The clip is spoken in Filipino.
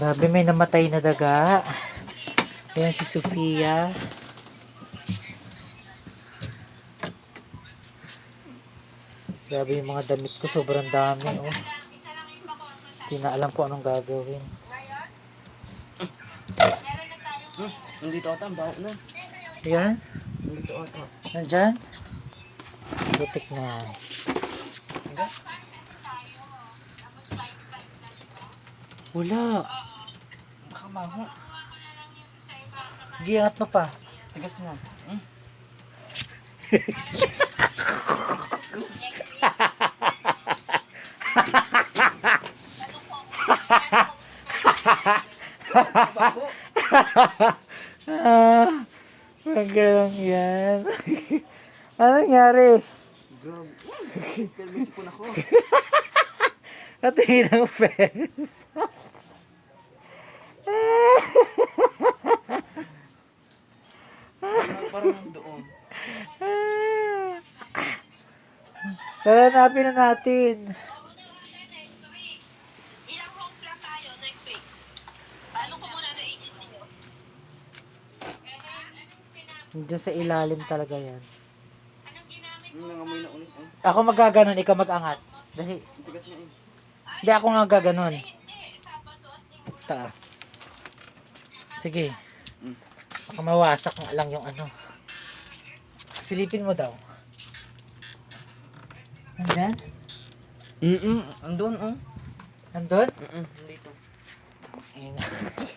Grabe, may namatay na daga. Ayan si Sofia. Grabe yung mga damit ko, sobrang dami. Oh. Hindi na alam ko anong gagawin. Hmm, nandito ata, ang baho na. Ayan, Nandito ata. nandyan. Butik na yan. Wala. Maho. Giangat mo pa. Tigas na. Hmm. Baho. Ah, magalang yan. ano nangyari? Grabe. Pelmisi po na ako. Katingin ng fence. Parang. Tara, hanapin na natin. Ilang homes lang tayo next week? Paano ko muna na agency nyo? Diyan sa ilalim talaga yan. Nangamoy na ulit. Oh, Ako magaganon, ikaw mag-angat. Kasi, hindi ako nga gaganon. Ta. Sige. Baka mawasak nga lang yung ano. Silipin mo daw. Nandyan? Mm-mm, andun oh. Nandun? Mm-mm, nandito. Ayun.